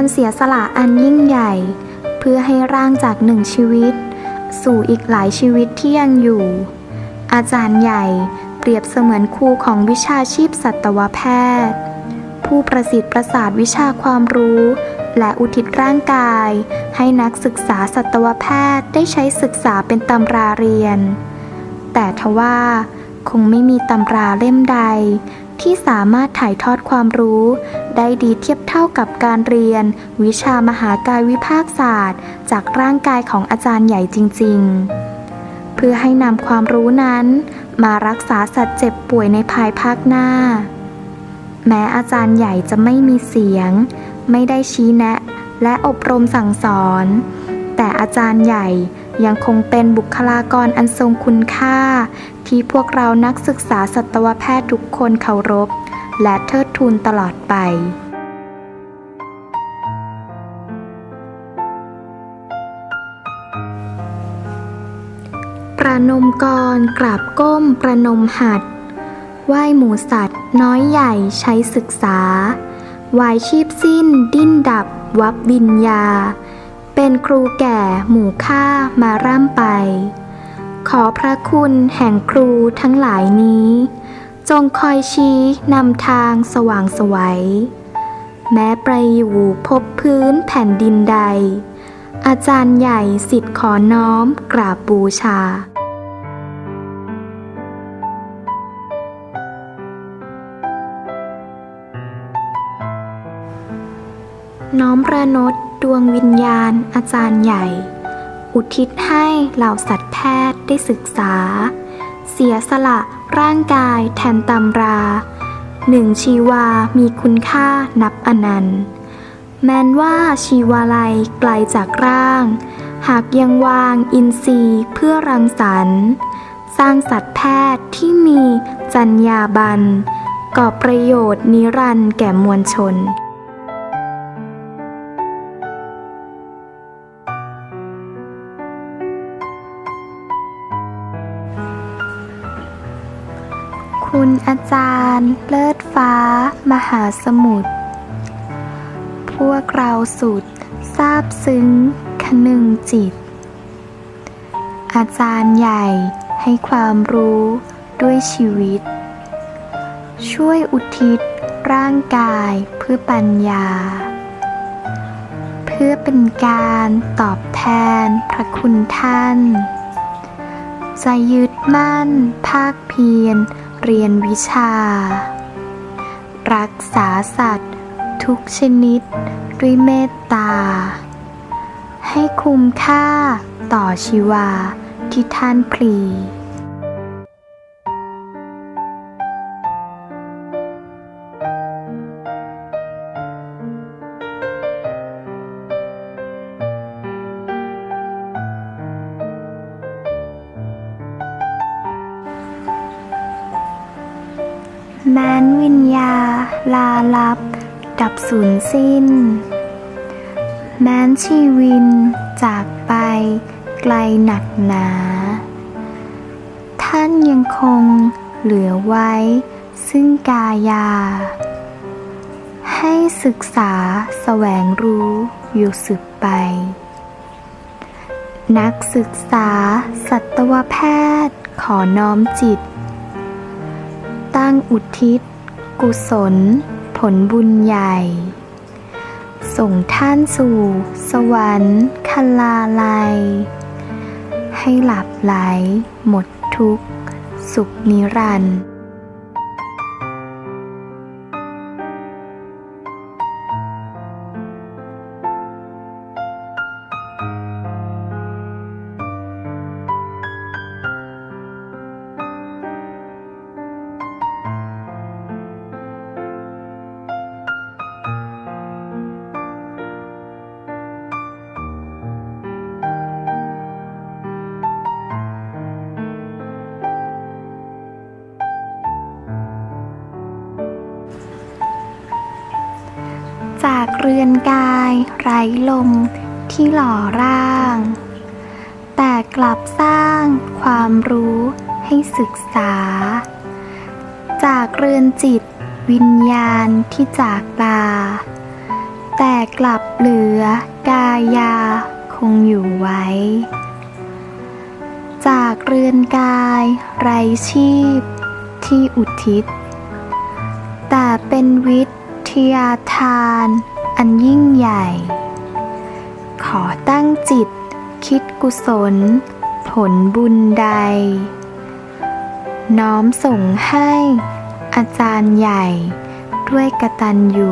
การเสียสละอันยิ่งใหญ่ เพื่อให้ร่างจากหนึ่งชีวิต สู่อีกหลายชีวิตที่ยังอยู่ อาจารย์ใหญ่เปรียบเสมือนครูของวิชาชีพสัตวแพทย์ ผู้ประสิทธิ์ประสาทวิชาความรู้ และอุทิศร่างกาย ให้นักศึกษาสัตวแพทย์ได้ใช้ศึกษาเป็นตำราเรียน แต่ทว่าคงไม่มีตำราเล่มใด ที่สามารถถ่ายทอดความรู้ ได้ดีเทียบเท่ากับการเรียน วิชามหากายวิภาคศาสตร์ จากร่างกายของอาจารย์ใหญ่จริง ๆ เพื่อให้นำความรู้นั้น มารักษาสัตว์เจ็บป่วยในภายภาคหน้า แม้อาจารย์ใหญ่จะไม่มีเสียง ไม่ได้ชี้แนะ และอบรมสั่งสอน แต่อาจารย์ใหญ่ยังคงเป็นบุคลากรอันทรงคุณค่า ที่พวกเรานักศึกษาสัตวแพทย์ทุกคนเคารพ และเทิดทูนตลอดไปประนมกรกราบก้มประนมหัดไหว้หมูสัตว์ น้อยใหญ่ใช้ศึกษาวายชีพสิ้น ดิ้นดับ วับวิญญา เป็นครูแก่หมู่ข้ามาร่ำไป ขอพระคุณแห่งครูทั้งหลายนี้ จงคอยชี้นำทางสว่างสวัย แม้ไปอยู่พบพื้นแผ่นดินใด อาจารย์ใหญ่สิทธิ์ขอน้อมกราบบูชาน้อมประนดดวงวิญญาณอาจารย์ใหญ่ อุทิศให้เหล่าสัตวแพทย์ได้ศึกษา เสียสละร่างกายแทนตำราหนึ่งชีวามีคุณค่านับอนันต์ แม้นว่าชีวาลัยไกลจากร่าง หากยังวางอินทรีย์เพื่อรังสรรค์ สร้างสัตวแพทย์ที่มีจรรยาบรรณก่อประโยชน์นิรันดร์แก่มวลชน คุณอาจารย์ เลิศฟ้า มหาสมุทร พวกเราสุดซาบซึ้งคนึงจิต อาจารย์ใหญ่ให้ความรู้ด้วยชีวิต ช่วยอุทิศร่างกายเพื่อปัญญา เพื่อเป็นการตอบแทนพระคุณท่าน จะยึดมั่นภาคเพียร เรียนวิชา รักษาสัตว์ ทุกชนิด ด้วยเมตตา ให้คุ้มค่าต่อชีวาที่ท่านพลี แม้นวิญญา ลาลับ ดับสูญสิ้น แม้นชีวิน จากไป ไกลหนักหนา ท่านยังคงเหลือไว้ ซึ่งกายา ให้ศึกษาแสวงรู้อยู่สืบไป นักศึกษาสัตวแพทย์ขอน้อมจิต ตั้งอุทิศ กุศล ผลบุญใหญ่ ส่งท่านสู่ สวรรค์คลาลัย ให้หลับไหล หมดทุกข์ สุขนิรันดร์ เรือนกายไร้ลมที่หล่อร่าง แต่กลับสร้างความรู้ให้ศึกษา จากเรือนจิตวิญญาณที่จากลา แต่กลับเหลือกายาคงอยู่ไว้ จากเรือนกายไรชีพที่อุทิศ แต่เป็นวิทยาทาน อันยิ่งใหญ่ ขอตั้งจิต คิดกุศล ผลบุญใด น้อมส่งให้อาจารย์ใหญ่ด้วยกตัญญู